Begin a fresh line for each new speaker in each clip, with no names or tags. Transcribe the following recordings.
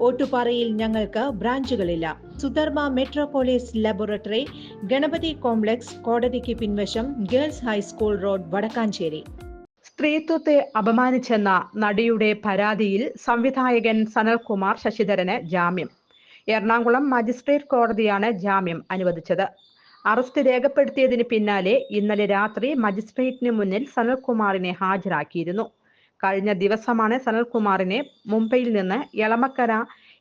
ഓട്ടുപാറയിൽ ഞങ്ങൾക്ക് ബ്രാഞ്ചുകളില്ല. Sudharma Metropolis laboratory Ganapathi complex കോടതിക്ക് പിൻവശം girls high school road Vadakkanchery.
സ്ത്രീത്വത്തെ അപമാനിച്ചെന്ന നടിയുടെ പരാതിയിൽ സംവിധായകൻ സനൽകുമാർ ശശിധരന് ജാമ്യം. എറണാകുളം മജിസ്ട്രേറ്റ് കോടതിയാണ് ജാമ്യം അനുവദിച്ചത്. അറസ്റ്റ് രേഖപ്പെടുത്തിയതിന് പിന്നാലെ ഇന്നലെ രാത്രി മജിസ്ട്രേറ്റിന് മുന്നിൽ സനൽകുമാറിനെ ഹാജരാക്കിയിരുന്നു. കഴിഞ്ഞ ദിവസമാണ് സനൽകുമാറിനെ മുംബൈയിൽ നിന്ന് എളമക്കര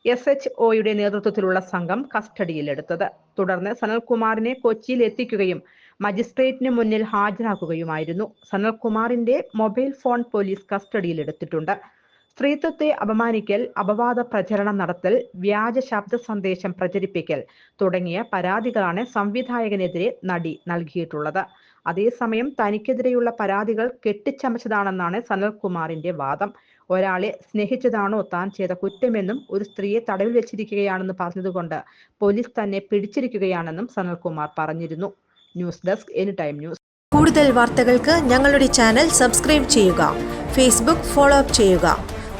എസ് എച്ച് ഒയുടെ നേതൃത്വത്തിലുള്ള സംഘം കസ്റ്റഡിയിലെടുത്തത്. തുടർന്ന് സനൽകുമാറിനെ കൊച്ചിയിൽ എത്തിക്കുകയും മജിസ്ട്രേറ്റിന് മുന്നിൽ ഹാജരാക്കുകയുമായിരുന്നു. സനൽകുമാറിന്റെ മൊബൈൽ ഫോൺ പോലീസ് കസ്റ്റഡിയിലെടുത്തിട്ടുണ്ട്. സ്ത്രീത്വത്തെ അപമാനിക്കൽ അപവാദ പ്രചരണം നടത്തൽ വ്യാജ ശബ്ദ സന്ദേശം പ്രചരിപ്പിക്കൽ തുടങ്ങിയ പരാതികളാണ് സംവിധായകനെതിരെ നടി നൽകിയിട്ടുള്ളത്. അതേസമയം തനിക്കെതിരെയുള്ള പരാതികൾ കെട്ടിച്ചമച്ചതാണെന്നാണ് സനൽകുമാറിന്റെ വാദം. ഒരാളെ സ്നേഹിച്ചതാണോ താൻ ചെയ്ത കുറ്റമെന്നും ഒരു സ്ത്രീയെ തടവിൽ വെച്ചിരിക്കുകയാണെന്ന് പറഞ്ഞതുകൊണ്ട് പോലീസ് തന്നെ പിടിച്ചിരിക്കുകയാണെന്നും സനൽകുമാർ പറഞ്ഞിരുന്നു. News desk any time news.
കൂടുതൽ വാർത്തകൾക്ക് ഞങ്ങളുടെ ചാനൽ സബ്സ്ക്രൈബ് ചെയ്യുക. ഫേസ്ബുക്ക് ഫോളോ അപ്പ് ചെയ്യുക.